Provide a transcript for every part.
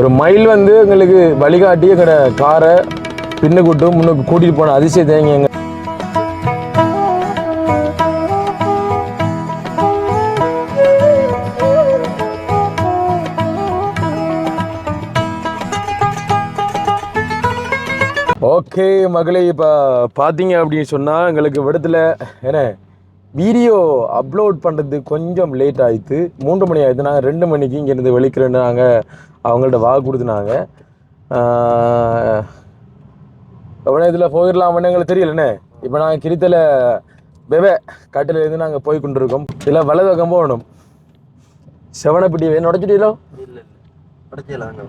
ஒரு மயில் வந்து எங்களுக்கு வழிகாட்டி எங்களோட காரை பின்னுக்கூட்டு முன்னுக்கு கூட்டிகிட்டு போன அதிசயத்தை இங்க எங்க ஓகே மகளே இப்போ பார்த்தீங்க அப்படின்னு சொன்னால் எங்களுக்கு விடத்தில் என்ன? வீடியோ அப்லோட் பண்ணுறது கொஞ்சம் லேட் ஆயிடுத்து மூன்று மணி ஆயிடுத்து நாங்கள் ரெண்டு மணிக்கு இங்கேருந்து வெளிக்கிறேன்னு நாங்கள் அவங்கள்ட்ட வாக்கு கொடுத்துனாங்க எவ்வளோ இதில் போயிடலாம்னு எங்களுக்கு தெரியலண்ணே இப்போ நாங்கள் கிரித்தல வெவே காட்டிலேருந்து நாங்கள் போய் கொண்டிருக்கோம். இதில் வலது பக்கம் போகணும். செவனப்பிட்டி வேணும் உடச்சிட்டீங்களோ இல்ல இல்ல உடச்சிடலாங்க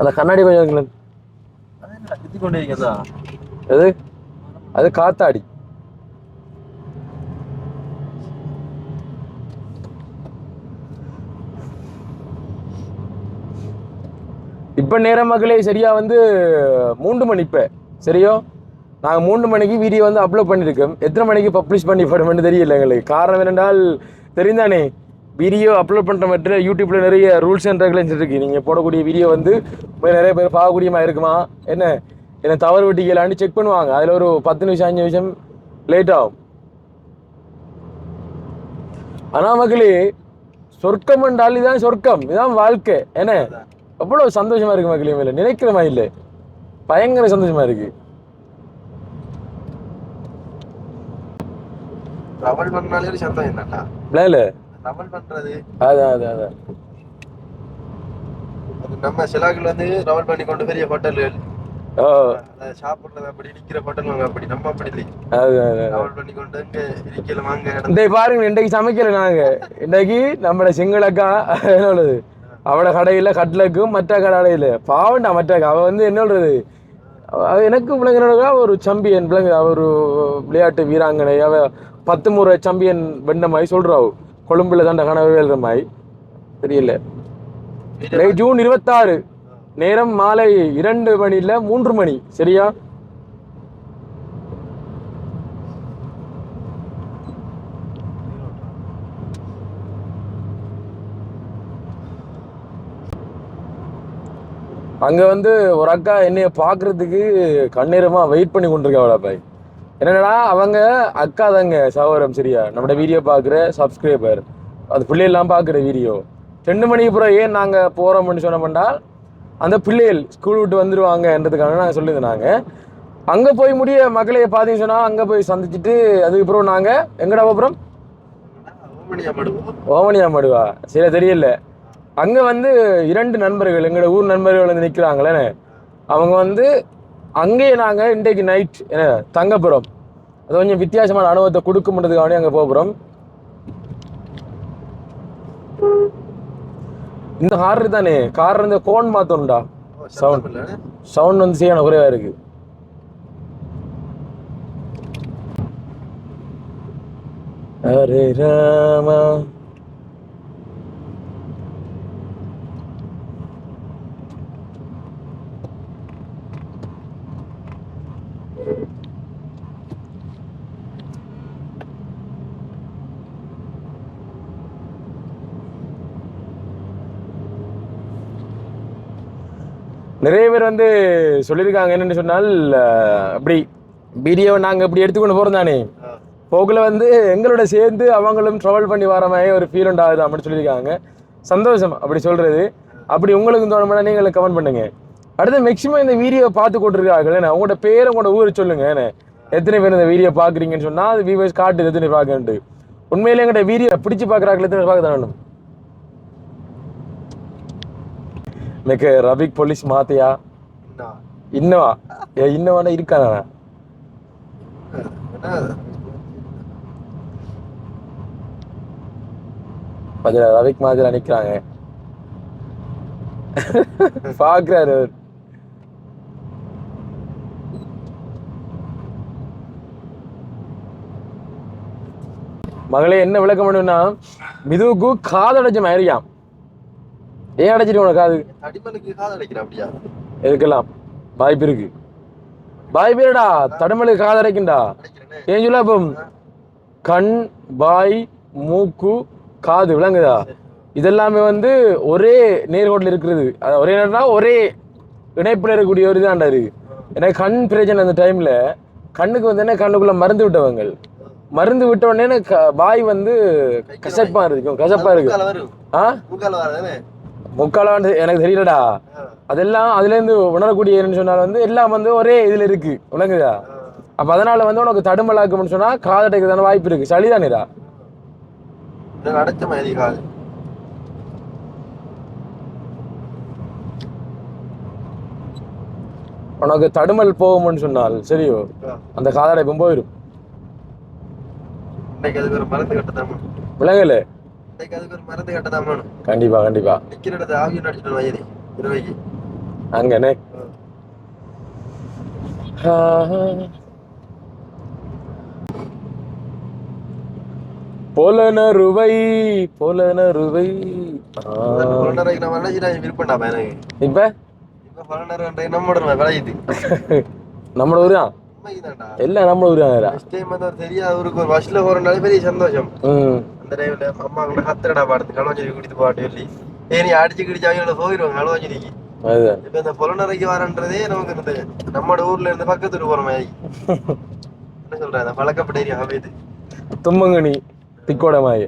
அந்த கண்ணாடி கொஞ்சம் அது? எது அது காத்தாடி. இப்ப நேர மக்களே சரியா வந்து மூன்று மணி இப்ப. சரியோ? நாங்கள் மூன்று மணிக்கு வீடியோ வந்து அப்லோட் பண்ணியிருக்கோம் எத்தனை மணிக்கு பப்ளிஷ் பண்ணி போடுமென்னு தெரியல எங்களுக்கு. காரணம் என்னென்றால் தெரிந்தானே? வீடியோ அப்லோட் பண்ணுற மட்டும் யூடியூப்பில் நிறைய ரூல்ஸ் அண்ட் ரெகுலேஷன் இருக்குது நீங்கள் போடக்கூடிய வீடியோ வந்து நிறைய பேர் பார்க்கக்கூடியமா இருக்குமா? என்ன? என்ன தவறு விட்டிக்கலான்னு செக் பண்ணுவாங்க. அதுல ஒரு பத்து நிமிஷம் அஞ்சு நிமிஷம் லேட் ஆகும். ஆனா மக்களே சொர்க்கம் என்றால் இதுதான் சொர்க்கம். இதுதான் வாழ்க்கை. என்ன? எவ்வளவு சந்தோஷமா இருக்கு மக்களே மேல நினைக்கிற மாதிரி இல்லை? பயங்கர சந்தோஷமா இருக்கு. ட்ராவல் பண்ணாலே ஒரு சந்தோஷம் என்னடா இல்ல ட்ராவல் பண்றது. அதான் அதான் அதான். அது நம்ம சிலாக்கள் வந்து ட்ராவல் பண்ணி கொண்டு பெரிய ஹோட்டல்கள் பாருங்க இன்றைக்கு சமைக்கல நாங்க. இன்றைக்கு நம்மளோட சிங்களக்கா என்ன சொல்றது? அவட கடையில கட்லக்கும் மற்ற கடையில. பாவண்டா மற்ற. அவ வந்து என்ன சொல்றது? எனக்கு விளங்குறா ஒரு சாம்பியன் விளங்கு அவ ஒரு விளையாட்டு வீராங்கனை அவ பத்து முறை சாம்பியன் வென்ற மாதிரி சொல்றாவு. கொழும்புல தான் கனவு எழுற மாதிரி தெரியல ஜூன் இருபத்தாறு. நேரம் மாலை இரண்டு மணியில் மூன்று மணி. சரியா? அங்கே வந்து ஒரு அக்கா என்னைய பார்க்குறதுக்கு கண்ணீரமாக வெயிட் பண்ணி கொண்டிருக்காவளா பாய். என்னடா அவங்க அக்கா தாங்க சகோதரம் சரியா? நம்மளோட வீடியோ பார்க்குற சப்ஸ்கிரைபர் அது பிள்ளையெல்லாம் பார்க்குற வீடியோ ரெண்டு மணிக்கு அப்புறம் ஏன் நாங்கள் போகிறோம்னு சொன்னோம்னா அந்த பிள்ளைகள் ஸ்கூல் விட்டு வந்துடுவாங்கன்றதுக்காக நாங்கள் சொல்லியிருந்தாங்க அங்கே போய் முடிய மக்களை பார்த்தீங்கன்னு சொன்னால் அங்கே போய் சந்திச்சுட்டு அதுக்கப்புறம் நாங்கள் எங்கடா அப்புறம் ஓமனியா மடுவா. சரி தெரியல. அங்கே வந்து இரண்டு நண்பர்கள் எங்களோட ஊர் நண்பர்கள் வந்து நிக்கிறாங்களே அவங்க வந்து அங்கேயே நாங்கள் இன்றைக்கு நைட் என்ன தங்கப்புறம் அது கொஞ்சம் வித்தியாசமான அனுபவத்தை கொடுக்கும்ன்றதுக்காக அங்கே போகிறோம் இந்த கார் தானே? கார் இந்த கோன் மாத்தணும்டா. சவுண்ட் சவுண்ட் வந்து சரியான குறைவா இருக்கு. ஹரே ராமா நிறைய பேர் வந்து சொல்லியிருக்காங்க. என்னன்னு சொன்னால் அப்படி வீடியோவை நாங்கள் இப்படி எடுத்துக்கொண்டு போகிறோம் தானே. போக்கில் வந்து எங்களோட சேர்ந்து அவங்களும் ட்ராவல் பண்ணி வர மாதிரி ஒரு ஃபீல் உண்டாகுது அப்படின்னு சொல்லியிருக்காங்க. சந்தோஷம் அப்படி சொல்கிறது அப்படி உங்களுக்கு தோணும்னா நீங்கள் கமெண்ட் பண்ணுங்க. அடுத்து மேக்ஸிமம் இந்த வீடியோ பார்த்து கொண்டிருக்காங்க என்ன உங்களோட பேர் உங்களோட ஊரை சொல்லுங்க. என்ன எத்தனை பேர் இந்த வீடியோ பார்க்குறீங்கன்னு சொன்னால் அது வியூவர்ஸ் காட்டுது எத்தனை பார்க்கன்ட்டு. உண்மையிலே எங்கள்கிட்ட வீடியோ பிடிச்சி பார்க்குறாங்க எத்தனை பார்க்க தரணும் எனக்கு ரபிக் போலீஸ் மாத்தியா? இன்னவா? ஏ இன்னவானா இருக்கானா? என்ன ரவிக் மாதிரி பாக்குறாரு அவர். மகளே என்ன விளக்கம் பண்ணுன்னா மிதுவுக்கு காதடைச்ச மாதிரியாம். ஏன் அடைச்சிட்டு உனக்கு காது? தடிமலுக்கு காது அப்படியா? இருக்கலாம் வாய்ப்பு இருக்கு. வாய்ப்பு இல்லடா. தடுமலுக்கு காதடைக்குண்டா அடைக்கிறேனே ஏன் சொல்ல இப்போ கண் வாய் மூக்கு காது விளங்குதா? இதெல்லாமே வந்து ஒரே நேர்கோட்டில் இருக்கிறது. அது ஒரே நேரம்னா ஒரே இணைப்பில் இருக்கக்கூடிய ஒரு இதாண்டா இருக்கு எனக்கு கண் பிரச்சனை அந்த டைமில். கண்ணுக்கு வந்து என்ன கண்ணுக்குள்ள மருந்து விட்டவங்க மருந்து விட்ட உடனே க- வாய் வந்து கசப்பா இருக்கும் கசப்பா இருக்கு. மூக்கால வரும். ஆ? மூக்கால எனக்கு தெரியலடா. அதெல்லாம் அதுலேருந்து உணரக்கூடிய சொன்னால் வந்து எல்லாம் வந்து ஒரே இதில் இருக்கு. விளங்குதா? அப்போ அதனால வந்து உனக்கு தடுமலாக்கும்னு சொன்னா காதடைக்கு தானே வாய்ப்பு இருக்கு. சளிதானேடா எனக்கு அடைச்ச மாதிரி காது. உனக்கு தடுமல் போகும்னு சொன்னால் சரியோ? அந்த காதடைப்பும் போயிடும். விளங்கல. கண்டிப்பா கண்டிப்பா. நிக்கிற அடிச்சிட்டு வயது இருவைக்கு அங்கனே. போலனருவை போலனருவை ஆ. பலனரைக்கு நம்ம எனக்கு இப்ப? இப்ப ஊரா? உண்மைதான்டா எல்லாம் நம்மள ஊரா ஃபர்ஸ்ட் அவருக்கு ஒரு தெரியாத ஊருக்கு ஒரு பஸ்ல போறனால பெரிய சந்தோஷம் அந்த டைம்ல அம்மா கூட கத்திரடா பாடுறது களவாஞ்சேரி குடித்து பாட்டு சொல்லி ஏறி அடிச்சு கிடிச்சு அவங்கள போயிடுவாங்க களவாஞ்சேரிக்கு இப்ப இந்த புலனரைக்கு வரன்றதே நமக்கு இந்த நம்மட ஊர்ல இருந்து பக்கத்துல போற மாதிரி என்ன சொல்ற அந்த பழக்கப்பட்ட ஏரியா அமைது தும்மங்கனி திக்கோட மாய.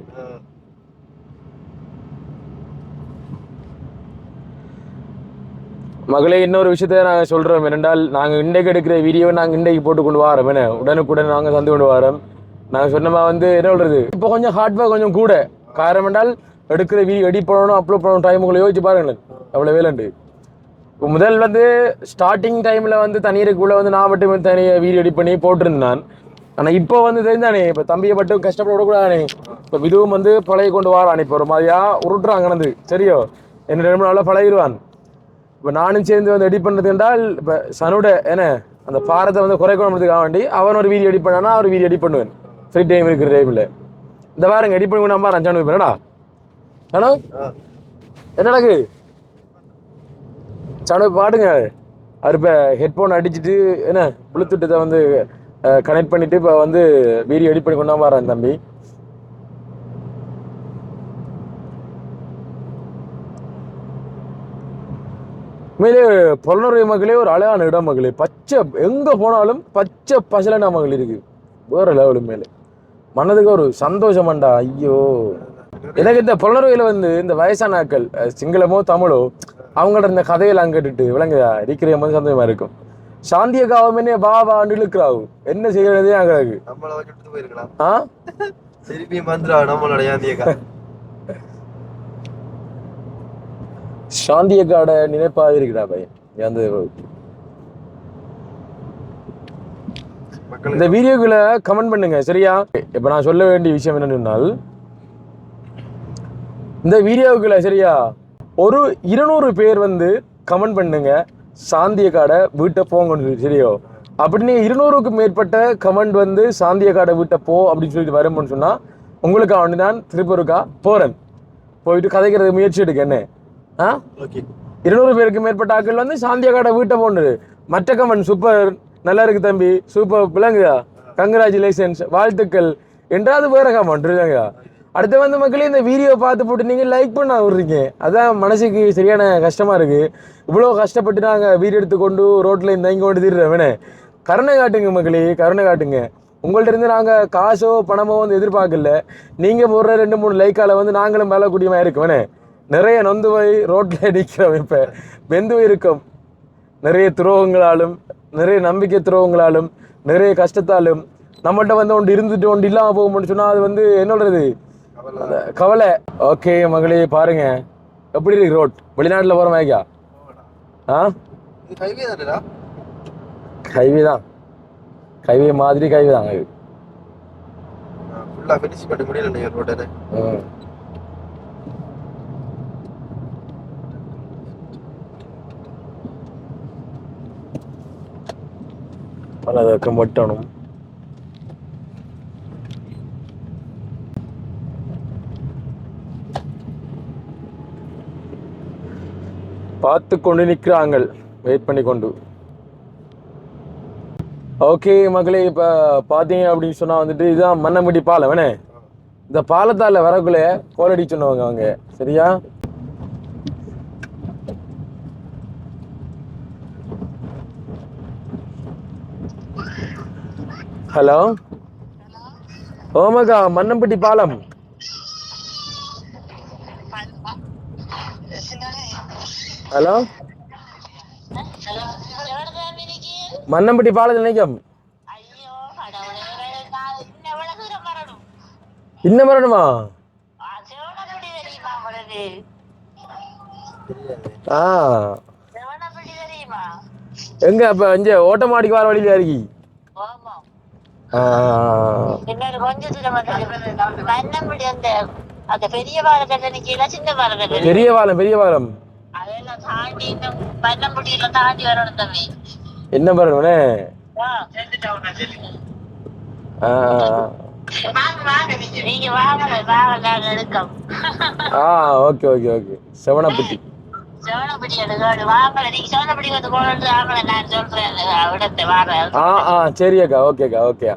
மகளே இன்னொரு விஷயத்த நாங்கள் சொல்கிறோம் என்னென்றால் நாங்கள் இன்றைக்கு எடுக்கிற வீடியோவை நாங்கள் இன்றைக்கு போட்டு கொண்டு வரோம் என்ன? உடனுக்குடன் நாங்கள் தந்து கொண்டு வரோம். நாங்கள் சொன்னமா வந்து என்ன சொல்கிறது இப்போ கொஞ்சம் ஹார்ட் ஒர்க் கொஞ்சம் கூட. காரணம் என்றால் எடுக்கிற வீடியோ எடிட் பண்ணணும் அப்லோட் பண்ணணும் டைமுக்குள்ள யோசிச்சு பாருங்களேன். அவ்வளோ வேலைண்டு முதல் வந்து ஸ்டார்டிங் டைமில் வந்து தனியருக்குள்ளே வந்து நான் மட்டும் தனியாக வீடியோ எடிட் பண்ணி போட்டிருந்தேன் ஆனால் இப்போ வந்து தெரிந்தானே இப்போ தம்பியை மட்டும் கஷ்டப்பட விடக்கூடாதானே? இப்போ விதுவும் வந்து பழகி கொண்டு வாரான். இப்போ ஒரு மாதிரியா உருட்டுறான் கணந்து. சரியோ? என்ன ரெண்டு நாளில் பழகிடுவான் இப்போ நானும் சேர்ந்து வந்து எடிட் பண்ணுறது என்றால் இப்போ சனுட என்ன அந்த பாரத்தை வந்து குறைக்கணுன்றதுக்காக வேண்டி அவன் ஒரு வீடியோ எடிட் பண்ணானா ஒரு வீடியோ எடிட் பண்ணுவேன். ஃப்ரீ டைம் இருக்கிற டைமில் இந்த பாருங்க எடிட் பண்ணி நம்ம ரஞ்சானு என்னடா சனு? என்ன நடக்கு சனு பாடுங்க. அவர் இப்போ ஹெட்ஃபோன் அடிச்சுட்டு என்ன ப்ளூடூத்தை வந்து கனெக்ட் பண்ணிட்டு இப்போ வந்து வீடியோ எடிட் பண்ணி கொண்டு வரேன் தம்பி. உண்மையிலே புலனுறை மகளே ஒரு அழகான இடம் மகளே. பச்சை எங்க போனாலும் பச்சை பசலனா மகள் இருக்கு. வேற லெவலு மேலே. மனதுக்கு ஒரு சந்தோஷமாண்டா ஐயோ. எனக்கு இந்த புலனுறையில வந்து இந்த வயசான ஆக்கள் சிங்களமோ தமிழோ அவங்கள்ட்ட இந்த கதையெல்லாம் கேட்டுட்டு விளங்குதா இருக்கிற போது சந்தோஷமா இருக்கும். சாந்திய காவமே வா வான்னு இழுக்கிறாவு என்ன செய்யறதே போயிருக்கலாம். ஆ? திருப்பி மந்திரா நம்மளோட ஏந்தியக்கா சாந்தியக்காட நினைப்பா இருக்குடா பையன். அந்த இந்த வீடியோக்குள்ள கமெண்ட் பண்ணுங்க சரியா? இப்ப நான் சொல்ல வேண்டிய விஷயம் என்னன்னு சொன்னால் இந்த வீடியோக்குள்ள சரியா? ஒரு இருநூறு பேர் வந்து கமெண்ட் பண்ணுங்க. சாந்தியக்காட வீட்டை போங்கன்னு சரியோ? அப்படி நீங்க இருநூறுக்கும் மேற்பட்ட கமெண்ட் வந்து சாந்தியக்காட வீட்டை போ அப்படின்னு சொல்லிட்டு வரும்னு சொன்னா உங்களுக்கு அவனு நான் திருப்பூருக்கா போறேன். போயிட்டு கதைக்கிறது முயற்சி எடுக்க என்ன? ஆ? ஓகே இருநூறு பேருக்கு மேற்பட்ட ஆட்கள் வந்து சாந்தியக்காட வீட்டை போனது மற்ற கமெண்ட் சூப்பர் நல்லா இருக்கு தம்பி. சூப்பர் விளங்குதா? கங்க்ராச்சுலேஷன்ஸ் வாழ்த்துக்கள். என்றாவது வேற கமெண்ட் இல்லைங்க அடுத்து வந்து மக்களே இந்த வீடியோ பார்த்து போட்டு நீங்கள் லைக் பண்ண விடுறீங்க அதான் மனசுக்கு சரியான கஷ்டமாக இருக்குது இவ்வளோ கஷ்டப்பட்டு நாங்கள் வீடியோ எடுத்து கொண்டு இந்த இங்கே கொண்டு தீர்றோம் கருணை காட்டுங்க மக்களே கருணை காட்டுங்க. உங்கள்கிட்ட இருந்து நாங்கள் காசோ பணமோ வந்து எதிர்பார்க்கல. நீங்கள் போடுற ரெண்டு மூணு லைக்கால் வந்து நாங்களும் மேலே குடியமா இருக்கோம் நிறைய நொந்து போய் ரோட்டில் நிற்கிறோம் இப்போ. வெந்து இருக்கும் நிறைய துரோகங்களாலும் நிறைய நம்பிக்கை துரோகங்களாலும் நிறைய கஷ்டத்தாலும் நம்மள்ட்ட வந்து ஒன்று இருந்துட்டு ஒன்று இல்லாமல் போகும்னு சொன்னால் அது வந்து என்ன சொல்கிறது கவலை. ஓகே மகளே பாருங்க. எப்படி இருக்கு ரோட் வெளிநாட்டில் போகிற மாதிரிக்கா ஆ? ஹைவே தான். ஹைவே மாதிரி ஹைவே தான் இது ஃபுல்லாக ஃபினிஷ் பண்ண முடியல ரோடு பல வெக்கம் வெட்டணும் பார்த்து கொண்டு நிற்கிறாங்கள். வெயிட் பண்ணி கொண்டு. ஓகே மகளே இப்போ பார்த்தீங்க அப்படின்னு சொன்னால் வந்துட்டு இதுதான் மன்னமுடி பாலம் என்ன? இந்த பாலத்தால வரக்குள்ள கோலடி சொன்னவங்க அவங்க. சரியா? ஹலோ ஓமகா மன்னம்பட்டி பாலம். ஹலோ? மன்னம்பட்டி பாலத்தில் நான் இன்னும் வரணும்? ஆ, எங்க அப்ப இங்க ஓட்டமாடிக்கு வர வழியில இருக்கி பெரிய பாலம் பெரிய பாலம். என்ன பாருங்கண்ணே ஆ. Okay okay okay. செவனப்பட்டி. சோழப்படி எடுக்கணும் வாங்கல நீங்க சோழப்படி வந்து கொண்டு வாங்கல நான் சொல்றேன். அந்த இடத்தை வாங்க. ஆ ஆ சரி அக்கா ஓகே அக்கா ஓகே.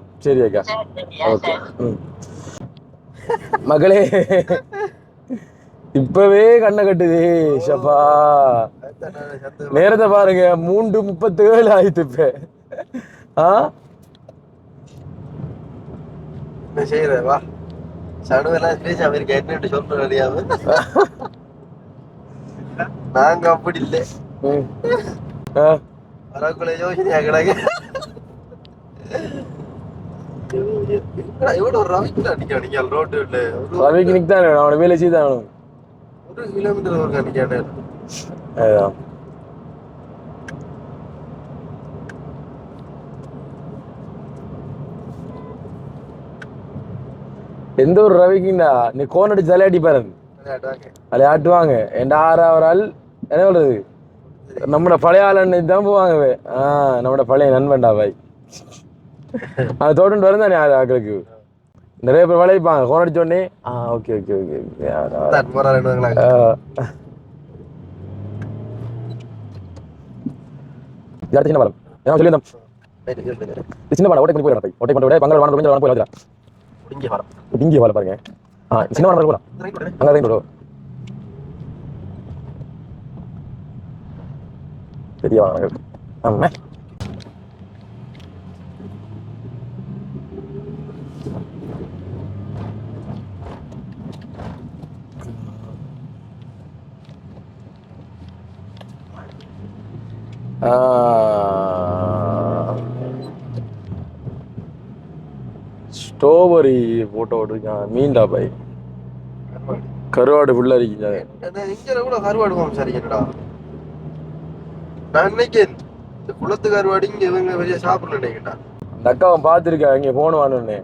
மகளே. இப்பவே கண்ணை கட்டுது சத்து நேரத்தை பாருங்க மூன்று முப்பத்தி ஏழு ஆயிடுத்து இப்ப. ஆ? என்ன செய்யற? வா. சனுவெல்லாம் பேசி அவருக்கு என்னன்னு சொல்ற அறியாம நாங்க அப்படி இல்லை. வரக்குள்ள யோசனையா ரோட்டு ஒரு- ரவிக்கு நிக்கு தான் அவனை வேலை செய்து கிலோமீட்டர் ஒரு அடிக்கானே அதுதான் எந்த ஒரு ரவிக்குண்டா நீ கோன் அடிச்சு தலை அடிப்பாரு விளையாடுவாங்க அதில் ஆட்டுவாங்க என் ஆறாவது ஆள் என்ன சொல்றது நம்மட பழைய ஆள் தான் போவாங்க வே. ஆ நம்மட பழைய நண்பன்டா பாய் அது தோட்டம் வரந்தானே அது ஆக்களுக்கு நிறைய பேர் விளைவிப்பாங்க கோன் அடிச்ச உடனே ஆ ஓகே ஓகே ஓகே அடுத்த சின்ன பாலம் ஏன் சொல்லியிருந்தோம். இது சின்ன பாலம் ஓட்டை பண்ணி போயிடலாம் ஓட்டை பண்ண விட பங்களா வாங்க கொஞ்சம் போய் வச்சுக்கலாம் இங்கே வரோம் இங்கே பாலம் பாருங்க. ஆ சின்ன பாலம் போகலாம் அங்கே தான் பெரிய வாங்க ஆமா. ஸ்ட்ராபெரி போட்டோ விட்டுருக்கான் மீன்டா பாய். கருவாடு. ஃபுல்லாக இருக்கீங்க இங்க கூட கருவாடு கோம் சரி என்னடா நான் இந்த குளத்து கருவாடு இங்க இவங்க வெளியே சாப்பிடல நினைக்கிறேன்டா அந்த அக்காவை பார்த்துருக்கேன் இங்கே வாங்கணுன்னு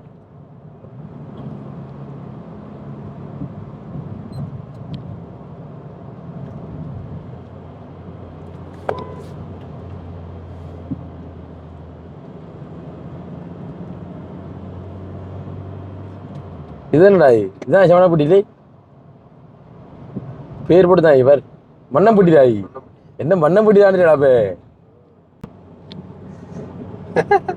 இது? என்னடா இதான் சமணப்பட்டி பேர் போட்டு தான் இவர். மண்ணம்பட்டி தாய் என்ன மண்ணம்பட்டி தான்டா பே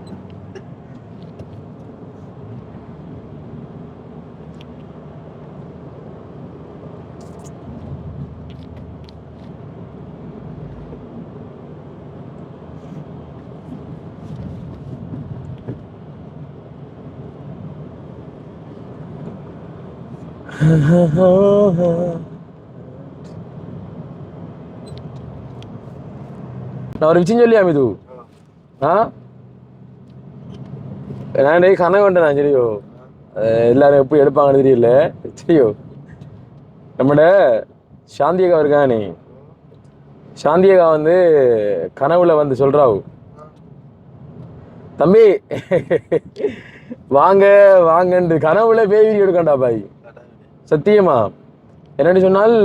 நான் ஒரு விஷயம் சொல்லியா மிது? ஆ? நான் டெய் கனவு கொண்டேன் நான் சரியோ எல்லாரும் எப்படி எடுப்பாங்கன்னு தெரியல. சரியோ. நம்மட சாந்தியகா அக்கா இருக்கானே சாந்தியகா வந்து கனவுல வந்து சொல்றாவு. தம்பி வாங்க வாங்கன்னு கனவுல பேய் எடுக்கண்டா பாய். சத்தியமா? என்னன்னு சொன்னால்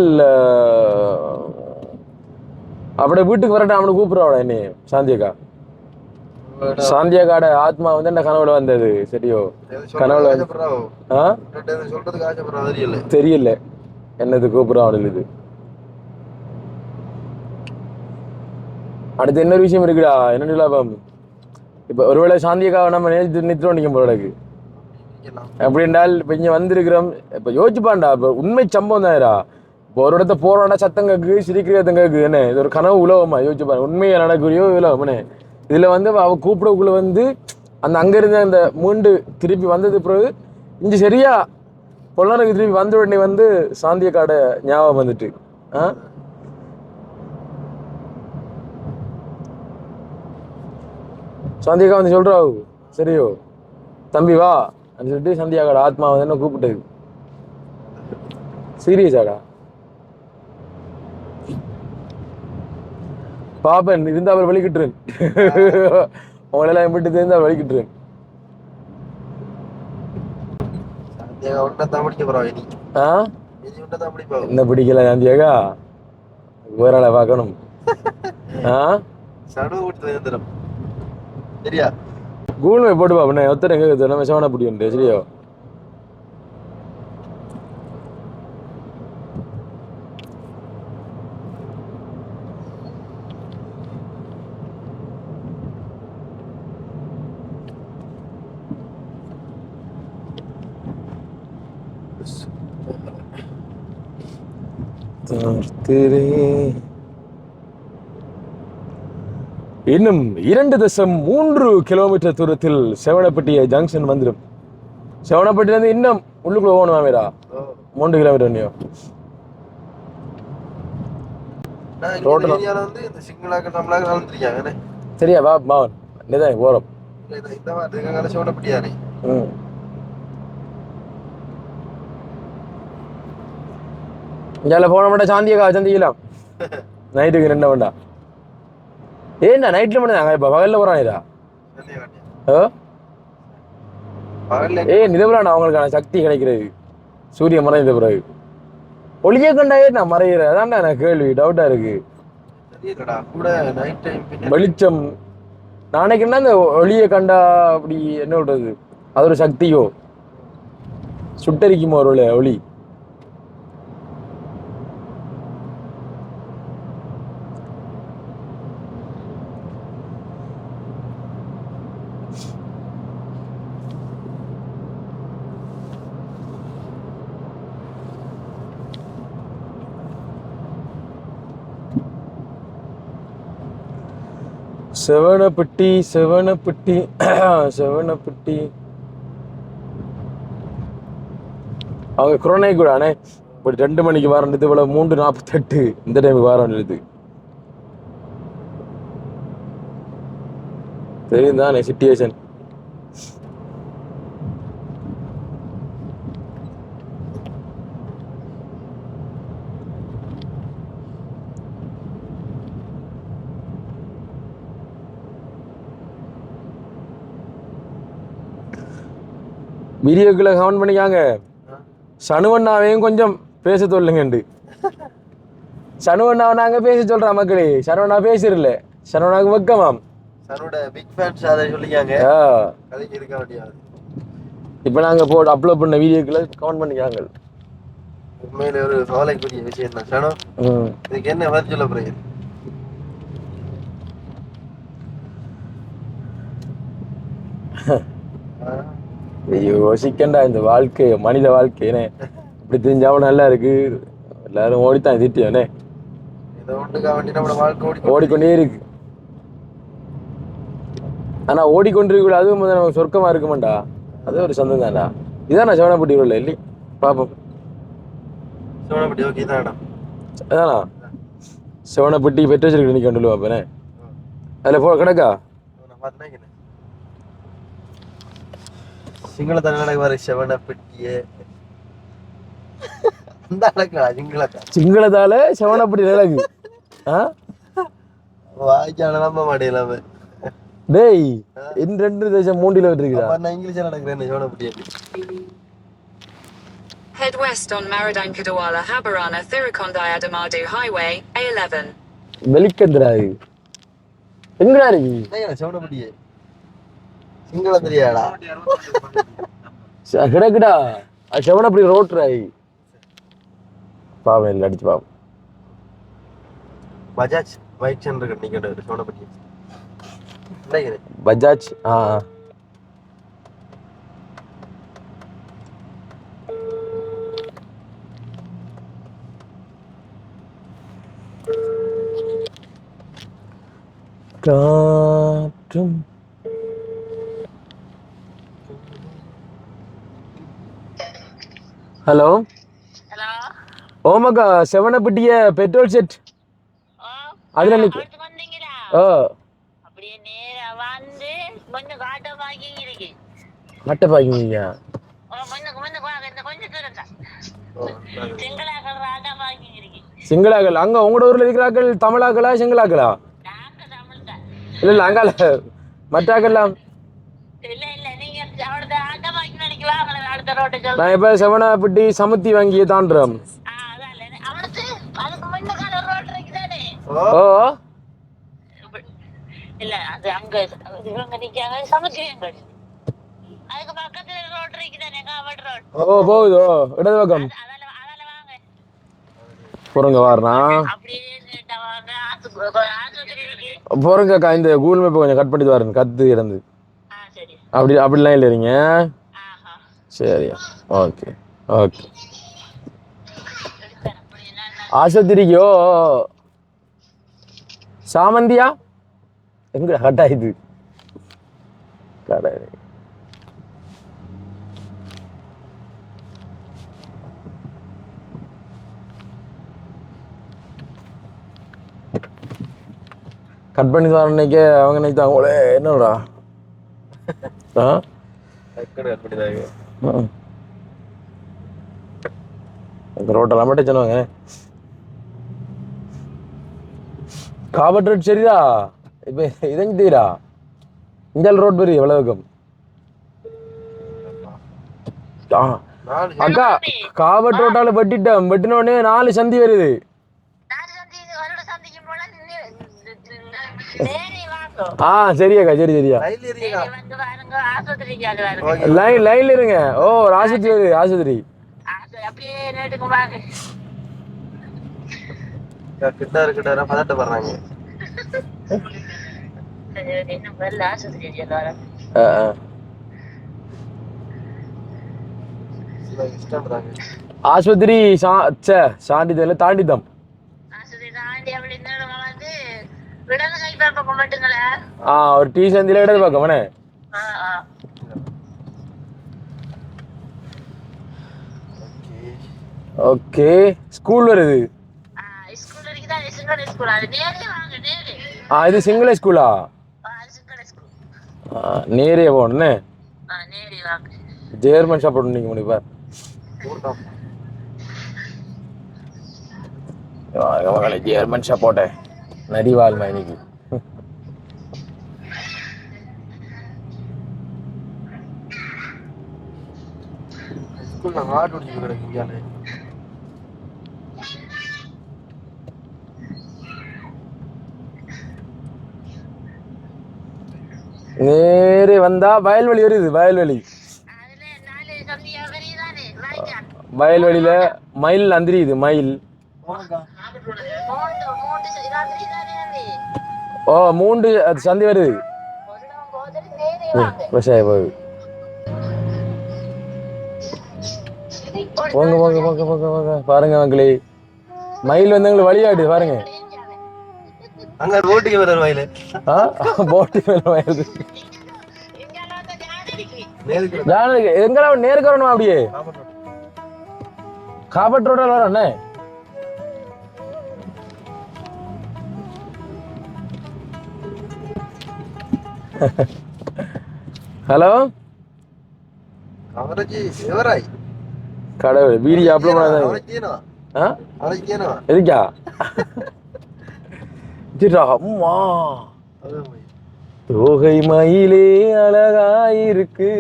அவட வீட்டுக்கு வரட்டும் அவனை கூப்பிடுறாவட என்னை சாந்தியக்கா. சாந்தியக்காட ஆத்மா வந்து என்ன கனவுல வந்தது? சரியோ? கனவுல சொல்றதுக்கு தெரியல. தெரியல. என்னது கூப்பிடுறான் அவனுக்கு அடுத்து இன்னொரு விஷயம் இருக்குடா. என்ன லாபம்? இப்ப ஒருவேளை சாந்தியக்காவை நம்ம நேற்று நித்திரம் நிற்கும் நிக்கலாம். அப்படி என்றால் இப்போ இங்கே வந்திருக்கிறோம் இப்போ யோசிச்சுப்பாண்டா இப்போ உண்மை சம்பவம் தான்டா. இப்போ ஒரு இடத்த போகிறோம்னா சத்தம் கேட்குது சிரிக்கிற கேட்குது என்ன? இது ஒரு கனவு உலகமா யோசிச்சுப்பாரு. உண்மையாக நடக்கிறியோ உலகம்னே இதில் வந்து அவ கூப்பிடக்குள்ள வந்து அந்த அங்கே இருந்த அந்த மீண்டு திருப்பி வந்தது பிறகு இஞ்சி சரியா பொல்லாருக்கு திருப்பி வந்த உடனே வந்து சாந்திய காடை ஞாபகம் வந்துட்டு ஆ? சாந்தியக்கா வந்து சொல்கிறா சரியோ? தம்பி வா. அப்படின்னு சொல்லிட்டு சந்தியாக்காட ஆத்மா வந்து என்ன கூப்பிட்டது? சீரியஸாடா? பாப்பன் இருந்தா அவர் வலிக்கிட்டுருன் உங்களெல்லாம் வலிக்கிட்டுருன் இனி. ஒன்றை தான் முடிப்போம் என்ன பிடிக்கல சாந்தியாக்கா? வேற ஆளை பார்க்கணும். சரியா? கூகுள் மேப் போட்டு பாப்பண்ணே ஒத்தர் எங்கே இருக்குது நம்ம சவனா பிடிக்கும் சரியோ தார்த்திரே. இன்னும் இரண்டு தசம் மூன்று கிலோமீட்டர் தூரத்தில் செவனப்பட்டிய ஜங்ஷன் வந்துடும். செவனப்பட்டியிலேருந்து இன்னும் உள்ளுக்குள்ள போகணுமா மீரா மூன்று கிலோமீட்டர் என்ன சரியா வா மாவன் நிதான் போகிறோம் இல்ல, இந்த- இந்த மாதிரி இருக்காங்க சோடப்பட்டியாரு ம். இங்கே போன மாட்டா சாந்தியக்கா சந்திக்கலாம் நைட்டுக்கு ரெண்ட வேண்டாம் ஏண்டா நைட்டில் மட்டும் நாங்கள் இப்போ பகலில் போகிறானேடா ஓ ஏ நிதபுரான் அவங்களுக்கான சக்தி கிடைக்கிறது. சூரிய மறைந்த பிறகு ஒளியை கண்டாயே நான் மறைகிறேன் அதான்டா எனக்கு கேள்வி டவுட்டா இருக்கு. வெளிச்சம். நாளைக்கு என்ன அந்த ஒளியை கண்டா அப்படி என்ன சொல்றது? அது ஒரு சக்தியோ? சுட்டரிக்குமோ ஒரு ஒளி- செவனப்பட்டி செவனப்பட்டி செவனப்பட்டி. அவங்க குரோனை கூட அண்ணே ரெண்டு மணிக்கு வரன்றது இவ்வளவு மூன்று நாற்பத்தெட்டு இந்த டைம் வரன்றது தெரியும் தானே சிச்சுவேஷன் வீடியோக்குள்ள கமெண்ட் பண்ணிக்காங்க. சனுவண்ணாவையும் கொஞ்சம் பேச சொல்லுங்கண்டு. சனுவண்ணாவை நாங்க பேச சொல்றோம் மக்களே. சரவணா பேசுறல சரவணாவுக்கு வெக்கமாம். இப்ப நாங்க போட்டு அப்லோட் பண்ண வீடியோக்குள்ள கமெண்ட் பண்ணிக்காங்க. உண்மையில ஒரு கவலைக்குரிய விஷயம் தான். சனோ இதுக்கு என்ன பதில் சொல்ல போறீங்க? ஐயோ யோசிக்கண்டா இந்த வாழ்க்கை மனித வாழ்க்கைனே. இப்படி தெரிஞ்சாவும் நல்லா இருக்கு. எல்லாரும் ஓடித்தான் திட்டியோனே ஓடிக்கொண்டே இருக்கு. ஆனா ஓடிக்கொண்டிருக்க அதுவும் வந்து நமக்கு சொர்க்கமா இருக்குமாண்டா அது ஒரு சொந்தம் தான்டா இதான் நான் சிவனப்பட்டி உள்ள இல்லை? பாப்போம். சோழப்பட்டி ஓகே அதானா சிவனப்பட்டி பெற்று வச்சிருக்க நீ கொண்டு பாப்பேனே அதுல போ கிடக்கா? பார்த்தேன் சிங்கள தமிழக வர செவனப்பட்டியே அந்த அழகா சிங்களக்கா சிங்களத்தால சிவனப்பட்டி நிலகு வாய்க்கான நம்ப மாட்டேங்கலாம டேய் இன்னும் ரெண்டு தேசம் மூண்டில விட்டுருக்குதா நான் இங்கிலீஷ்ல நடக்கிறேன் சிவனப்பட்டியே Head west on Maradankadawala Habarana Thirukondaya Damadu Highway, A11. வெளிக்கந்திரா எங்கடா இருக்கு? என்ன சிவனப்பட்டியே சிங்களம் தெரியாடா கிடக்குடா. செவன் அப்படி ரோட்டுறாய். பாவம் இல்லை அடிச்சு பாவம். பஜாஜ் பைக் சென்டர் கட்டிக்கிட்டு சோனப்பட்டி பஜாஜ் ஆ. காற்றும் ஹலோ. ஹலோ. ஓமக்கா செவனப்பட்டிய பெட்ரோல் செட். அதுல நிக்கு ஓ. அப்படியே நேரா வந்து கொஞ்சம் காட்ட பாக்கிங் இருக்கு. பாக்கிங் இருக்கு. சிங்களாக்கள் அங்க உங்களோட ஊர்ல இருக்கிறாக்கள் தமிழாக்களா சிங்களாக்களா இல்ல இல்ல அங்கால மற்றாக்கெல்லாம் இல்ல இல்ல நீங்க அவனோட ஆட்டா பாக்கிங் நினைக்கலாம் அவனை அடுத்த ரோட்டை சொல்ல நான் இப்ப செவனப்பட்டி சமுத்தி வங்கியை தாண்டுறோம் ஓ. இல்ல அது அங்க இவங்க நிக்காங்க சமுத்திரங்கள் அதுக்கு பக்கத்துல ரோடு இருக்குதானே? காவட் ரோடு. ஓ போகுதோ? இடது பக்கம். அதால வாங்க. பொறுங்க இருக்கு. பொறுங்கக்கா இந்த கூகுள் மேப்பை கொஞ்சம் கட் பண்ணி வரேன் கத்து சரி. அப்படி அப்படிலாம் இல்லைங்க சரியா? ஓகே ஓகே ஆஸ்பத்திரிக்கோ? சாமந்தியா? எங்க கட்டா இது கடை கட் பண்ணி தான் அன்னைக்கே. அவங்க நினைத்தாங்களே என்னடா? ஆ? கட் பண்ணி தான் இந்த ரோட்டெல்லாம் மட்டும் சொன்னாங்க காபட் ரோட் சரிதா? இப்போ இதங்கிட்டீரா இஞ்சல் ரோட் பெரிய எவ்வளவுக்கும் அக்கா காபட் ரோட்டால வெட்டிட்டோம். வெட்டின உடனே நாலு சந்தி வருது நாலு சந்தி வருட சந்திக்கு போல நேரே வாங்க ஆ சரி அக்கா சரி சரியா. லைன்ல லைன் லைன்ல இருங்க. ஓ ஒரு ஆஸ்பத்திரி ஆஸ்பத்திரி ஆஸ்பத்திரி அப்படியே கிட்ட இருக்கிட்ட பதட்டப்படுறாங்க ஆஸ்பத்திரி வருது. ஆ ஸ்கூல் இருக்குதா? சிங்கள ஸ்கூல்? அது நேரே வாங்க நேரே. ஆ இது சிங்கள ஸ்கூலா? ஸ்கூல். நேரே போகணுன்னு ஆ நேரே வாங்க. ஜெர்மன் சாப்பிடணும் நீங்கள் முடிப்பா கூட்டம் மகளை ஜெர்மன் சாப்பாட்டை நரிவாள்மா இன்னைக்கு நேரே வந்தா வயல்வெளி வருது வயல்வெளி. வயல்வெளியில மயில் அந்திரியுது மயில். ஓ மூன்று அது சந்தி வருது. விவசாய போகுது. போங்க போங்க போங்க போங்க போங்க. பாருங்க மக்களே மயில் வந்து எங்களுக்கு வழியாடு பாருங்க. அங்க ரோட்டுக்கு வர வயலு ஆ போட்டி மேல வயது இங்கெல்லாம் வந்து ஜாதி இருக்கு நேருக்கு வரணுமா அப்படியே? காபட் ரோடால் வரண்ணே ஆ? அவரைக்கு ஏனோ? எதுக்கா? சிட்டா அம்மா தோகை மயிலே அழகாயிருக்கு.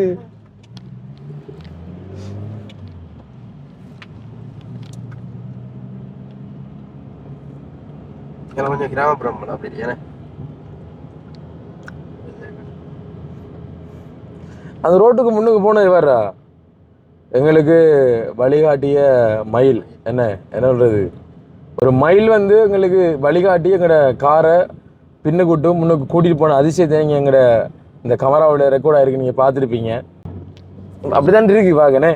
கொஞ்சம் கிராமப்புறம் அப்படி அந்த ரோட்டுக்கு முன்னுக்கு போனது வர்றா எங்களுக்கு வழிகாட்டிய மயில். என்ன என்ன சொல்றது? ஒரு மயில் வந்து எங்களுக்கு வழிகாட்டி எங்களோட காரை பின்னுக்கூட்டு முன்னுக்கு கூட்டிகிட்டு போன அதிசயத்தை நீங்கள் எங்களோட இந்த கமராவோட ரெக்கார்ட் ஆயிருக்கு நீங்கள் பார்த்துருப்பீங்க. அப்படிதான் இருக்கு பாக்கனே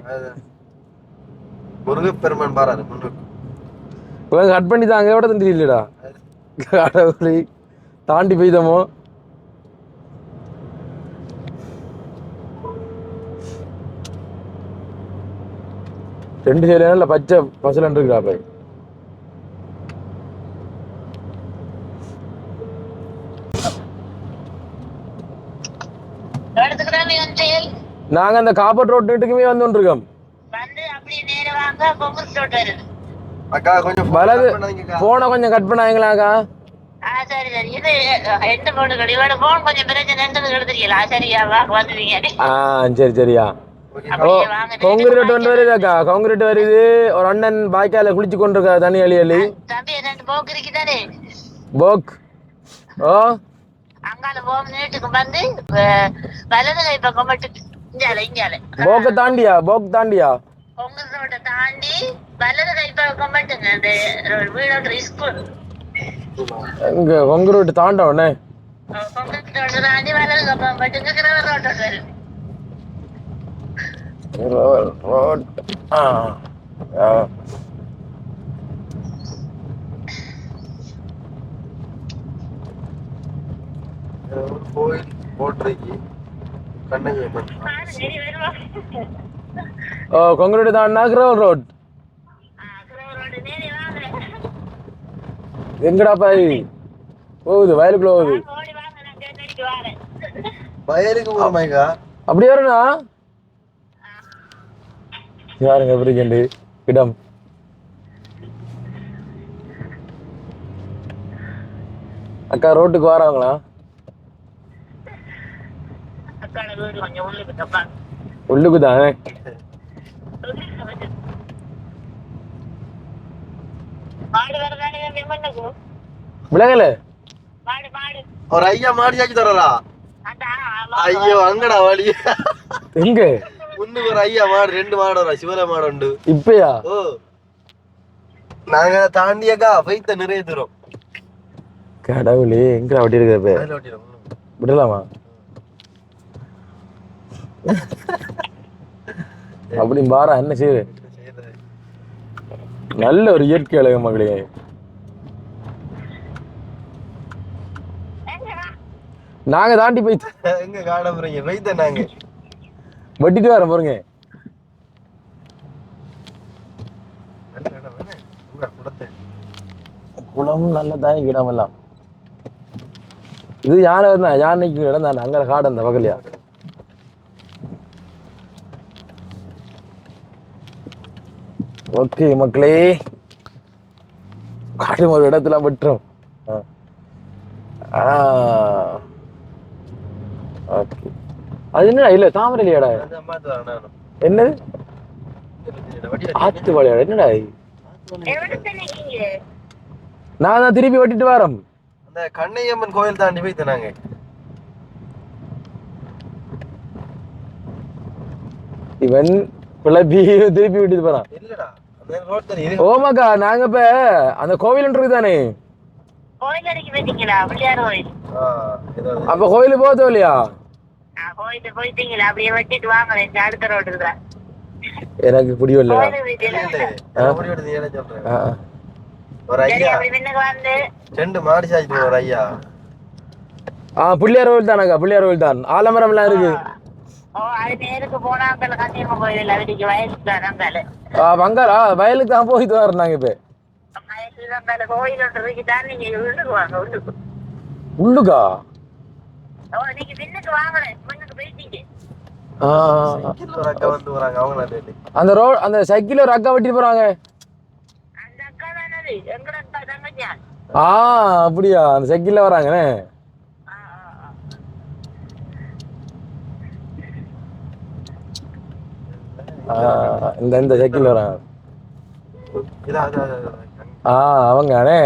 முருகப்பெருமான் பாராரு கட் பண்ணி தாங்க விட தெரியலடா கடவுளை. தாண்டி போய்தமோ ரெண்டு சைடுல பச்சை பசலன் இருக்கிறா போய் நாங்க அந்த காப்பட் ரோட் நீட்டுக்குமே வந்து phone வலது. போனை கொஞ்சம் கட் பண்ணாங்களாக்கா ஆ சரி சரியா. கொங்கிரீட் ஒன்று வருதாக்கா கொங்கிரீட் வருது. ஒரு அண்ணன் வாய்க்கால குளிச்சு கொண்டிருக்கா தண்ணி அள்ளி அள்ளி. தம்பி ரெண்டு போக்கு இருக்குதானே? போக். ஓ? அங்கால போம் நீட்டுக்கு வந்து அஹ், வலது கை பக்கம் மட்டும் இஞ்சால இஞ்சால. போக்கை தாண்டியா? போக் தாண்டியா? ரோட்டை தாண்டி வலது கை பக்கம் மட்டுங்க அந்த வீடோட ஸ்கூல் இங்க கொங்கிரீட் தாண்ட உடனே கொங்குஸ் ரோட்டை தாண்டி வலது கை பக்கம் மட்டுங்க கிரவர் ரோட்டோட வருது. ரோட் ஆ ஆ. ஒரு கோயில் போட்டிருக்கு ஓ கிரவர் ரோடு நேரே வாங்க எங்கடா பாய்? போகுது வயலுக்குள்ள போகுது. ஓடி வாங்க நான் கேட்டடிக்கு வரேன் வயலுக்கு போறோமாக்கா அப்படி வருண்ணா யாருங்க எப்படி இடம். அக்கா ரோட்டுக்கு கொஞ்சம் உள்ளுக்கு தானே விலகல. ஒரு ஐயா மாடி சாக்கி தரறா அதான் ஐயோ அங்கடா வழி எங்க? முன்னுக்கு ஒரு ஐயா மாடு ரெண்டு மாடு வரா சிவல மாடு உண்டு இப்பயா ஓ நாங்க தாண்டியக்கா பைத்த நிறைய தூரம் கடவுளே எங்க அப்படி இருக்கிறப்ப விடலாமா அப்படி பாரா என்ன செய்யுது நல்ல ஒரு இயற்கை அழகு மகளே நாங்க தாண்டி போய் எங்க காண போறீங்க பைத்த நாங்க வெட்டிட்டு வரோம் பாருங்க. குளம் நல்லதா இடம் எல்லாம். இது யானை தான் யானைக்கு இடம் தான் அங்க காடு அந்த பகலியா ஓகே மக்களே. காடு ஒரு இடத்துல விட்டுரும். ஓகே. அது என்ன? இல்ல தாமரை இல்லையாடா என்னது? ஆத்து வாழையாடா என்னடா இது? நான் தான் திருப்பி வெட்டிட்டு வரேன். அந்த கண்ணையம்மன் கோயில் தாண்டி போய் நாங்க இவன் பிளப்பி திருப்பி விட்டுட்டு போறான். ஓமாக்கா நாங்க இப்ப அந்த கோவில் ஒன்று தானே அப்ப கோயிலுக்கு போக இல்லையா கோயிலுக்கு போயிட்டீங்களா அப்படியே வெட்டிட்டு வாங்க இந்த அடுத்த ரோடு தான் எனக்கு ஆ. ஒரு ஐயா. ரெண்டு மாடி சாய்ச்சிட்டு ஒரு ஐயா. ஆ பிள்ளையார் கோவில் தானக்கா பிள்ளையார் கோவில் தான். ஆலமரம் எல்லாம் இருக்கு பங்காளா வயலுக்கு தான் போயிட்டு வரோம் நாங்க இப்ப உள்ளுக்கு? அந்த ரோட் அந்த சைக்கிள் ஒரு அக்கா வெட்டிட்டு போறாங்க. ஆ அப்படியா? அந்த சைக்கிள்ல வராங்கண்ணே இந்த இந்த சைக்கிள் வராங்க. ஆ அவங்க அண்ணே